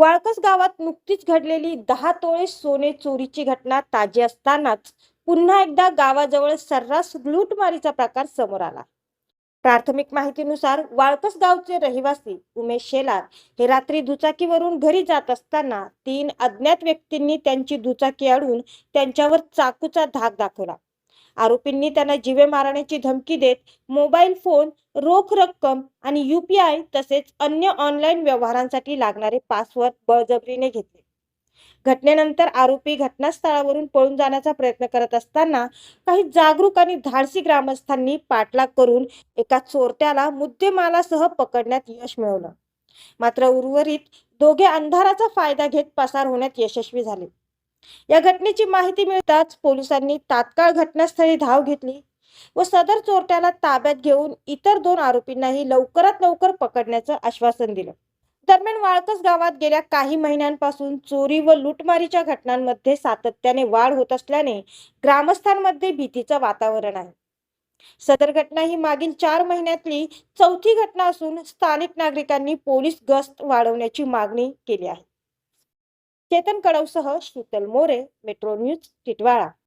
वाळकस गावात नुकतीच घडलेली दहा तोळे सोने चोरीची घटना ताजी असतानाच पुन्हा एकदा गावाजवळ सर्रास लूटमारीचा प्रकार समोर आला. प्राथमिक माहितीनुसार वाळकस गावचे रहिवासी उमेश शेलार हे रात्री दुचाकीवरून घरी जात असताना तीन अज्ञात व्यक्तींनी त्यांची दुचाकी अडून त्यांच्यावर चाकूचा धाक दाखवला. आरोपींनी त्यांना जीवे मारण्याची धमकी देत मोबाईल फोन रोख रक्कम आणि युपीआय तसेच अन्य ऑनलाईन व्यवहारांसाठी लागणारे पासवर्ड बळजबरीने घेतले. घटनेनंतर आरोपी घटनास्थळावरून पळून जाण्याचा प्रयत्न करत असताना काही जागरूक आणि धाडसी ग्रामस्थांनी पाठलाग करून एका चोरट्याला मुद्देमालासह पकडण्यात यश मिळवलं. मात्र उर्वरित दोघे अंधाराचा फायदा घेत पसार होण्यात यशस्वी झाले. या घटनेची माहिती मिळताच पोलिसांनी तात्काळ घटनास्थळी धाव घेतली व सदर चोरट्याला ताब्यात घेऊन इतर दोन आरोपींनाही लवकरात लवकर पकडण्याचं आश्वासन दिलं. दरम्यान वाळकस गावात गेल्या काही महिन्यांपासून चोरी व लुटमारीच्या घटनांमध्ये सातत्याने वाढ होत असल्याने ग्रामस्थांमध्ये भीतीचं वातावरण आहे. सदर घटना ही मागील चार महिन्यातली चौथी घटना असून स्थानिक नागरिकांनी पोलीस गस्त वाढवण्याची मागणी केली आहे. चेतन कडवसह शीतल मोरे मेट्रो न्यूज टिटवाळा